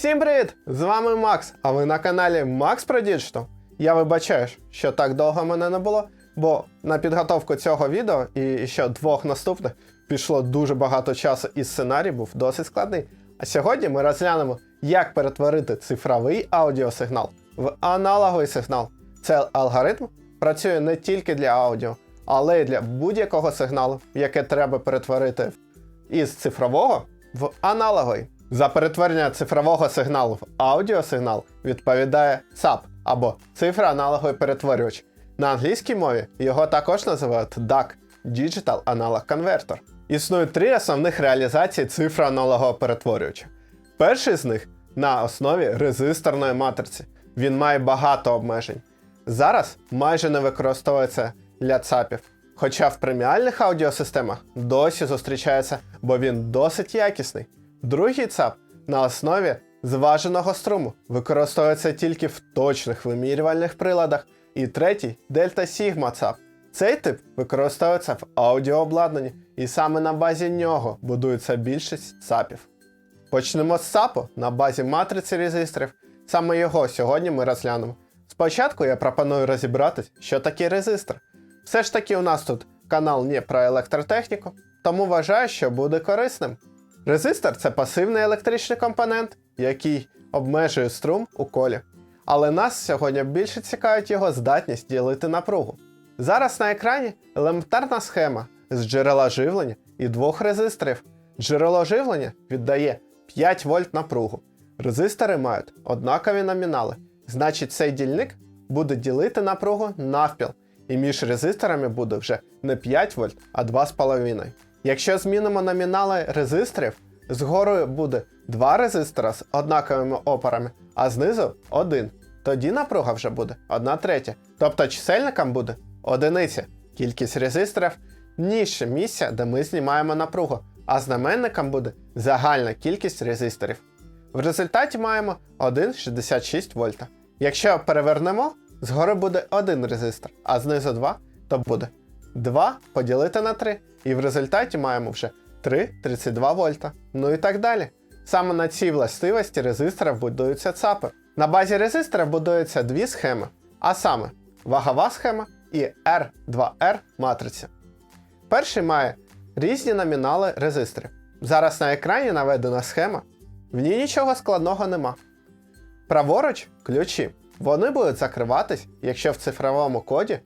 Всім привіт! З вами Макс, а ви на каналі Max Pro Digital. Я вибачаю, що так довго мене не було, бо на підготовку цього відео і ще двох наступних пішло дуже багато часу і сценарій був досить складний. А сьогодні ми розглянемо, як перетворити цифровий аудіосигнал в аналоговий сигнал. Цей алгоритм працює не тільки для аудіо, але й для будь-якого сигналу, яке треба перетворити із цифрового в аналоговий. За перетворення цифрового сигналу в аудіосигнал відповідає SAP або цифра-аналоговий перетворювач. На англійській мові його також називають DAC – Digital Analog Converter. Існує три основних реалізації цифра-аналогового перетворювача. Перший з них на основі резисторної матриці. Він має багато обмежень. Зараз майже не використовується для ЦАПів. Хоча в преміальних аудіосистемах досі зустрічається, бо він досить якісний. Другий ЦАП на основі зваженого струму використовується тільки в точних вимірювальних приладах. І третій дельта Сігма ЦАП. Цей тип використовується в аудіообладнанні, і саме на базі нього будується більшість ЦАПів. Почнемо з ЦАПу на базі матриці резисторів. Саме його сьогодні ми розглянемо. Спочатку я пропоную розібратись, що таке резистор. Все ж таки, у нас тут канал не про електротехніку, тому вважаю, що буде корисним. Резистор це пасивний електричний компонент, який обмежує струм у колі. Але нас сьогодні більше цікавить його здатність ділити напругу. Зараз на екрані елементарна схема з джерела живлення і двох резисторів. Джерело живлення віддає 5 вольт напругу. Резистори мають однакові номінали, значить цей дільник буде ділити напругу навпіл, і між резисторами буде вже не 5 вольт, а 2,5. Якщо змінимо номінали резисторів, згору буде два резистора з однаковими опорами, а знизу один. Тоді напруга вже буде 1 третя. Тобто чисельникам буде одиниця. Кількість резисторів нижче місця, де ми знімаємо напругу, а знаменникам буде загальна кількість резисторів. В результаті маємо 1,66 вольта. Якщо перевернемо, згори буде один резистор, а знизу 2, то буде 2 поділити на 3. І в результаті маємо вже 3,32 вольта. Ну і так далі. Саме на цій властивості резисторів будуються ЦАПи. На базі резистора будуються дві схеми, а саме вагова схема і R2R матриця. Перший має різні номінали резисторів. Зараз на екрані наведена схема. В ній нічого складного нема. Праворуч ключі. Вони будуть закриватись, якщо в цифровому коді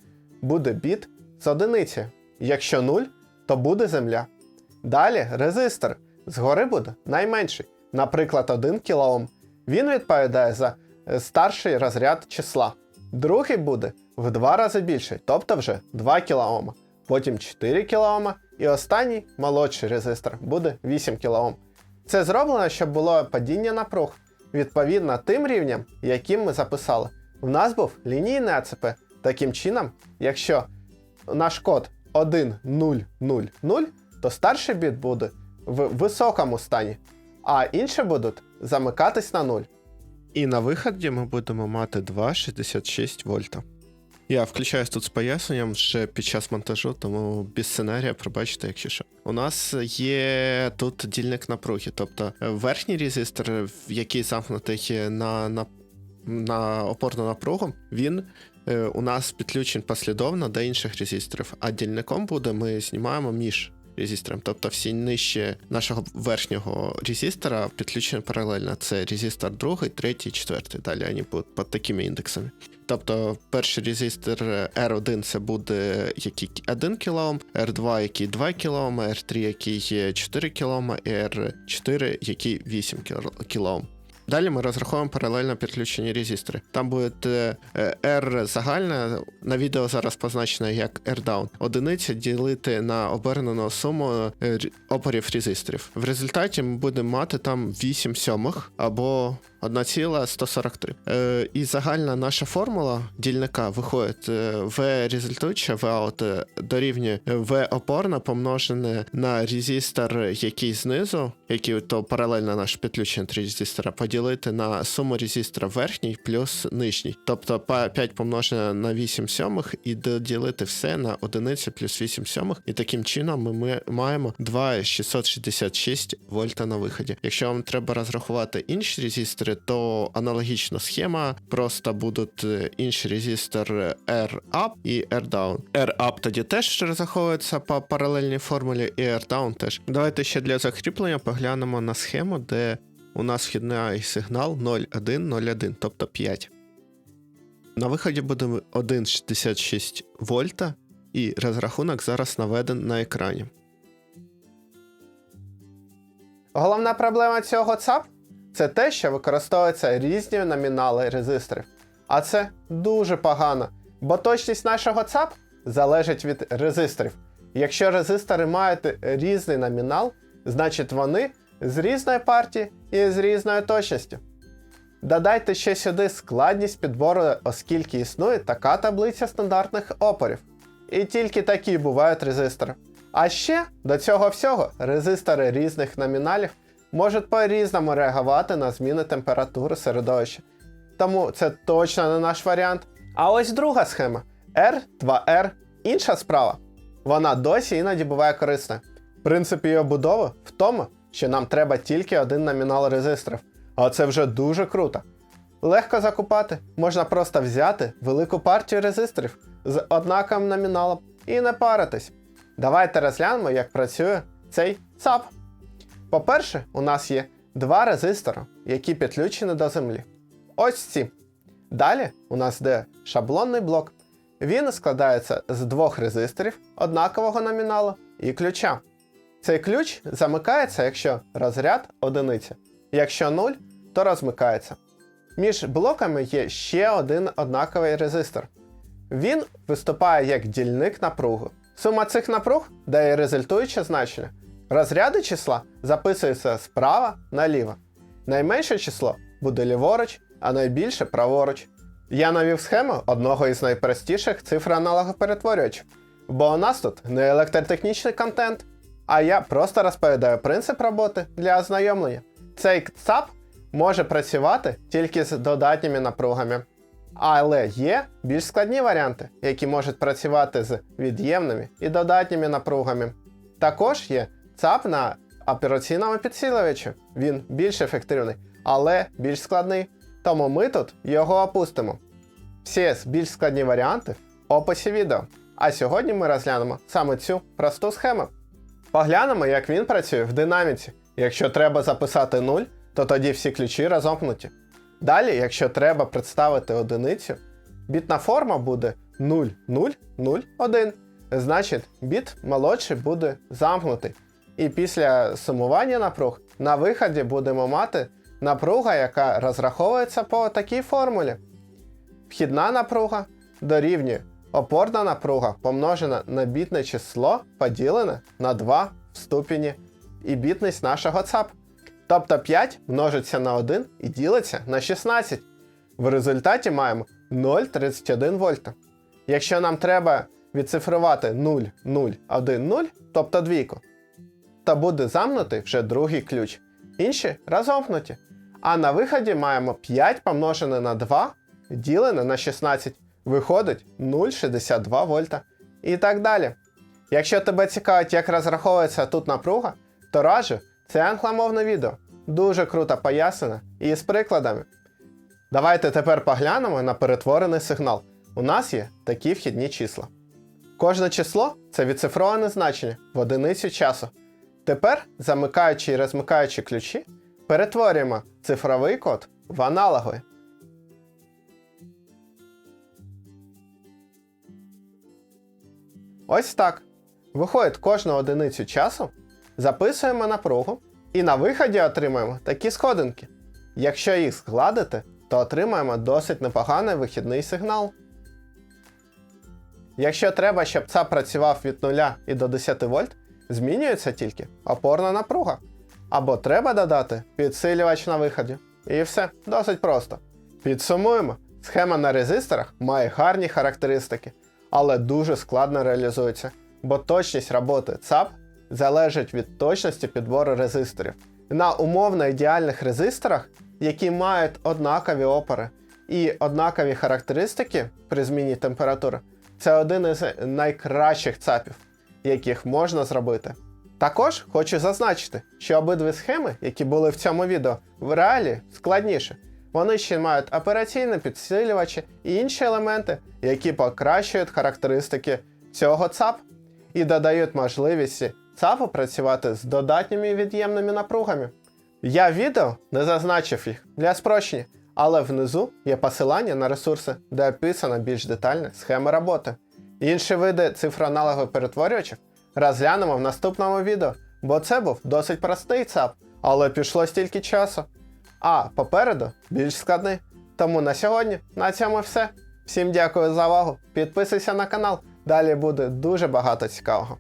буде біт з одиницею. Якщо 0, то буде земля. Далі резистор. Згори буде найменший, наприклад, 1 кОм. Він відповідає за е, старший розряд числа. Другий буде в два рази більший, тобто вже 2 кОм. Потім 4 кОм. І останній молодший резистор буде 8 кОм. Це зроблено, щоб було падіння напруг відповідно тим рівням, яким ми записали. У нас був лінійний АЦП. Таким чином, якщо наш код 1, 0, 0, 0, то старший біт буде в високому стані, а інші будуть замикатись на 0. І на виході ми будемо мати 2,66 вольта. Я включаюсь тут з поясненням вже під час монтажу, тому без сценарія пробачте, якщо що. У нас є тут дільник напруги, тобто е, верхній резистор, який замкнутий на, на, на опорну напругу, він е, у нас підключений послідовно до інших резисторів, а дільником буде ми знімаємо між резистором. Тобто всі нижче нашого верхнього резистора підключені паралельно. Це резистор другий, третій, четвертий. Далі вони будуть під такими індексами. Тобто перший резистор R1 це буде який 1 кОм, R2 який 2 кОм, R3 який 4 кОм, і R4 який 8 кОм. Далі ми розраховуємо паралельно підключені резистори. Там буде е, R загальна, на відео зараз позначено як R-down. Одиниця ділити на обернену суму е, опорів резисторів. В результаті ми будемо мати там 8 сьомих або 1,143. Е, і загальна наша формула дільника виходить е, В результуюче, В аут е, дорівнює В опорна помножене на резистор, який знизу, який то паралельно наш підключення три резистора, поділити на суму резистора верхній плюс нижній. Тобто 5 помножене на 8 сьомих і доділити все на одиницю плюс 8 сьомих. І таким чином ми маємо 2,666 вольта на виході. Якщо вам треба розрахувати інші резистори, то аналогічна схема, просто будуть е, інші резистори R-up і R-down. R-up тоді теж розраховується по паралельній формулі, і R-down теж. Давайте ще для закріплення поглянемо на схему, де у нас вхідний сигнал 0,101, тобто 5. На виході буде 1,66 вольта, і розрахунок зараз наведен на екрані. Головна проблема цього ЦАП це те, що використовуються різні номінали резисторів. А це дуже погано, бо точність нашого ЦАП залежить від резисторів. Якщо резистори мають різний номінал, значить вони з різної партії і з різною точністю. Додайте ще сюди складність підбору, оскільки існує така таблиця стандартних опорів. І тільки такі бувають резистори. А ще до цього всього резистори різних номіналів можуть по-різному реагувати на зміни температури середовища. Тому це точно не наш варіант. А ось друга схема R2R інша справа. Вона досі іноді буває корисною. Принцип її будови в тому, що нам треба тільки один номінал резисторів, а це вже дуже круто. Легко закупати, можна просто взяти велику партію резисторів з однаковим номіналом і не паритись. Давайте розглянемо, як працює цей ЦАП. По-перше, у нас є два резистори, які підключені до землі. Ось ці. Далі у нас йде шаблонний блок. Він складається з двох резисторів однакового номіналу і ключа. Цей ключ замикається, якщо розряд одиниця. Якщо 0, то розмикається. Між блоками є ще один однаковий резистор. Він виступає як дільник напруги. Сума цих напруг дає результуюче значення. Розряди числа записуються справа наліво. Найменше число буде ліворуч, а найбільше праворуч. Я навів схему одного із найпростіших цифроаналогоперетворювачів, бо у нас тут не електротехнічний контент, а я просто розповідаю принцип роботи для ознайомлення. Цей ЦАП може працювати тільки з додатніми напругами. Але є більш складні варіанти, які можуть працювати з від'ємними і додатніми напругами. Також є ЦАП на операційному підсилювачі. Він більш ефективний, але більш складний. Тому ми тут його опустимо. Всі більш складні варіанти в описі відео. А сьогодні ми розглянемо саме цю просту схему. Поглянемо, як він працює в динаміці. Якщо треба записати 0, то тоді всі ключі розомкнуті. Далі, якщо треба представити одиницю, бітна форма буде 0, 0, 0, 1. Значить, біт молодший буде замкнутий. І після сумування напруг на виході будемо мати напруга, яка розраховується по такій формулі. Вхідна напруга дорівнює опорна напруга помножена на бітне число поділене на 2 в ступені і бітність нашого ЦАП. Тобто 5 множиться на 1 і ділиться на 16. В результаті маємо 0,31 вольта. Якщо нам треба відцифрувати 0, 0, 1, 0, тобто двійку, то буде замкнутий вже другий ключ. Інші розомкнуті. А на виході маємо 5 помножене на 2 ділене на 16. Виходить 0,62 вольта. І так далі. Якщо тебе цікавить, як розраховується тут напруга, то раджу це англомовне відео. Дуже круто пояснено і з прикладами. Давайте тепер поглянемо на перетворений сигнал. У нас є такі вхідні числа. Кожне число це відцифроване значення в одиницю часу. Тепер, замикаючи і розмикаючи ключі, перетворюємо цифровий код в аналоговий. Ось так. Виходить кожну одиницю часу, записуємо напругу і на виході отримаємо такі сходинки. Якщо їх складити, то отримаємо досить непоганий вихідний сигнал. Якщо треба, щоб ЦАП працював від 0 і до 10 вольт, змінюється тільки опорна напруга. Або треба додати підсилювач на виході. І все, досить просто. Підсумуємо, схема на резисторах має гарні характеристики, але дуже складно реалізується, бо точність роботи ЦАП залежить від точності підбору резисторів. На умовно ідеальних резисторах, які мають однакові опори і однакові характеристики при зміні температури, це один із найкращих ЦАПів, яких можна зробити. Також хочу зазначити, що обидві схеми, які були в цьому відео, в реалі складніші. Вони ще мають операційні підсилювачі і інші елементи, які покращують характеристики цього ЦАП і додають можливість ЦАПу працювати з додатніми від'ємними напругами. Я в відео не зазначив їх для спрощення, але внизу є посилання на ресурси, де описана більш детальна схема роботи. Інші види цифроаналогових перетворювачів розглянемо в наступному відео, бо це був досить простий ЦАП, але пішло стільки часу. А попереду більш складний. Тому на сьогодні на цьому все. Всім дякую за увагу. Підписуйся на канал, далі буде дуже багато цікавого.